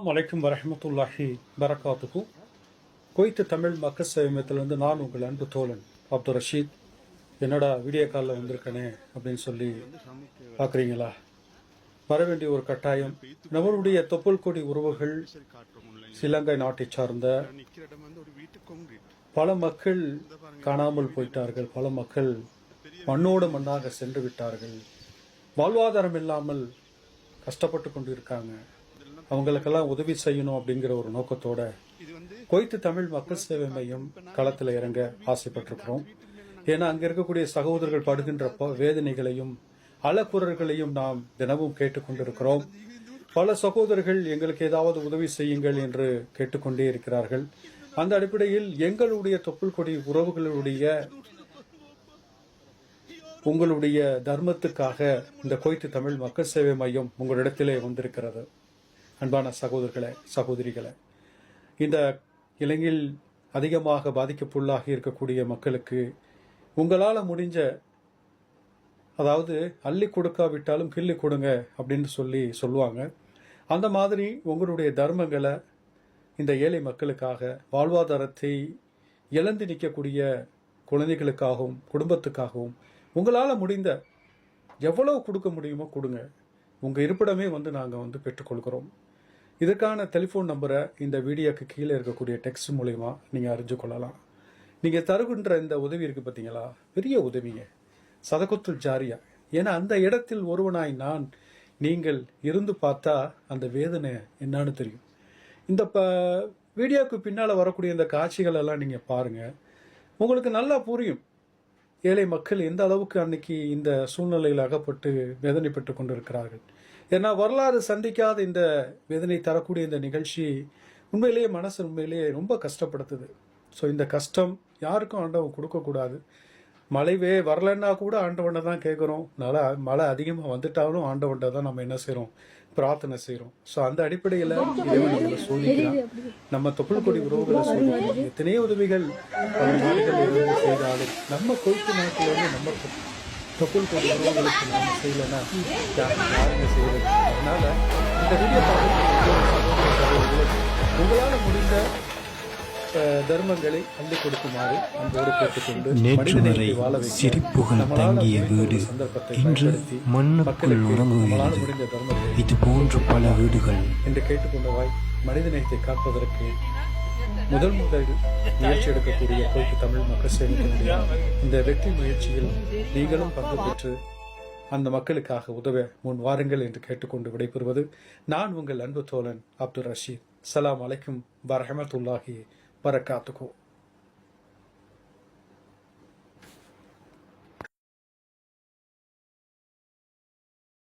வலைக்கும் வரமத்துல்லாஹி பரகாத்துக்கு குவைத்து தமிழ் மக்கள் சேவமத்திலிருந்து நான் உங்கள் அன்பு தோழன் அப்துல் ரஷீத். என்னடா வீடியோ காலில் வந்திருக்கனே அப்படின்னு சொல்லி பார்க்குறீங்களா வர வேண்டிய ஒரு கட்டாயம். நம்மளுடைய தொப்புள் கொடி உறவுகள் இலங்கை நாட்டை சார்ந்த பல மக்கள் காணாமல் போயிட்டார்கள். பல மக்கள் மண்ணோடு மண்ணாக சென்று விட்டார்கள். வாழ்வாதாரம் இல்லாமல் கஷ்டப்பட்டு கொண்டு இருக்காங்க அவங்களுக்கெல்லாம் உதவி செய்யணும் அப்படிங்கிற ஒரு நோக்கத்தோட கொய்த்து தமிழ் மக்கள் சேவை மையம் களத்தில் இறங்க ஆசைப்பட்டிருக்கிறோம். ஏன்னா அங்க இருக்கக்கூடிய சகோதரர்கள் படுகின்ற ப- வேதனைகளையும் அலக்குறர்களையும் நாம் தினமும் கேட்டுக்கொண்டிருக்கிறோம். பல சகோதரர்கள் எங்களுக்கு ஏதாவது உதவி செய்யுங்கள் என்று கேட்டுக்கொண்டே இருக்கிறார்கள். அந்த அடிப்படையில் எங்களுடைய தொப்புள் கொடி உறவுகளுடைய உங்களுடைய தர்மத்துக்காக இந்த கொய்த்து தமிழ் மக்கள் சேவை மையம் உங்களிடத்திலே வந்திருக்கிறது. அன்பான சகோதரர்களே சகோதரிகளே இந்த இலங்கையில் அதிகமாக பாதிக்கப்புள்ளாகி இருக்கக்கூடிய மக்களுக்கு உங்களால் முடிஞ்ச அதாவது அள்ளி கொடுக்காவிட்டாலும் கிள்ளி கொடுங்க அப்படின்னு சொல்லி சொல்லுவாங்க. அந்த மாதிரி உங்களுடைய தர்மங்களை இந்த ஏழை மக்களுக்காக வாழ்வாதாரத்தை இழந்து நிற்கக்கூடிய குழந்தைகளுக்காகவும் குடும்பத்துக்காகவும் உங்களால் முடிந்த எவ்வளவு கொடுக்க முடியுமோ கொடுங்க. உங்கள் இருப்பிடமே வந்து நாங்கள் வந்து பெற்றுக்கொள்கிறோம். இதற்கான டெலிஃபோன் நம்பரை இந்த வீடியோக்கு கீழே இருக்கக்கூடிய டெக்ஸ்ட் மூலயமா நீங்கள் அறிஞ்சு கொள்ளலாம். நீங்கள் தருகின்ற இந்த உதவி இருக்குது பார்த்தீங்களா பெரிய உதவிங்க. சதகுத்துல் ஜாரியா. ஏன்னா அந்த இடத்தில் ஒருவனாய் நான் நீங்கள் இருந்து பார்த்தா அந்த வேதனை என்னன்னு தெரியும். இந்த ப வீடியோக்கு பின்னால் வரக்கூடிய இந்த காட்சிகள் எல்லாம் நீங்கள் பாருங்கள் உங்களுக்கு நல்லா புரியும். ஏழை மக்கள் எந்த அளவுக்கு அன்னைக்கு இந்த சூழ்நிலையில் அகப்பட்டு வேதனைப்பட்டு கொண்டிருக்கிறார்கள்? ஏன்னா வரலாறு சந்திக்காத இந்த வேதனை தரக்கூடிய இந்த நிகழ்ச்சி உண்மையிலேயே மனசு உண்மையிலேயே ரொம்ப கஷ்டப்படுத்துது. ஸோ இந்த கஷ்டம் யாருக்கும் ஆண்டவன் கொடுக்கக்கூடாது. மழைவே வரலைன்னா கூட ஆண்டவனை தான் கேட்குறோம். அதனால் மழை அதிகமாக வந்துட்டாலும் ஆண்டவன்ட்ட தான் நம்ம என்ன செய்கிறோம் பிரார்த்தனை செய்கிறோம் ஸோ அந்த அடிப்படையில் இறைவன் நம்மளை சோதிக்கிறான் நம்ம தொப்புள் கொடி உறவுகளை சூழ்நிலை எத்தனையோ உதவிகள் பல நாடுகள் செய்தாலும் நம்ம கொழுப்பு நாட்டில் வந்து நம்ம தொப்புள் கொடி உறவுகளுக்கு நம்ம செய்யலைன்னா யாருமே செய்யறது அதனால் இந்த வீடியோ பார்த்து தர்மங்களை அள்ளி கொடுக்குமாறு அன்போடு கேட்டுக்கொண்டு நேற்று வரை சிரிப்புகள் தங்கிய வீடு. இன்று மண்ணுக்குள் உறங்குகிறது இது போன்ற பல வீடுகள். என்று கேட்டுக்கொண்டவாய் மனிதநேயத்தை காப்பதற்கு முதல் முதல் முயற்சி எடுக்கக்கூடிய கோய்க்கு தமிழ் மக்கள் சேவைக்கினுடைய இந்த வெற்றி முயற்சியில் நீங்களும் பங்கு பெற்று அந்த மக்களுக்காக உதவ முன் வாருங்கள் என்று கேட்டுக்கொண்டு விடைபெறுவது நான் உங்கள் அன்பு தோழன் அப்துல் ரஷீத். சலாம் அலைக்கும் வரஹமத்துல்லாஹி para cá tocou.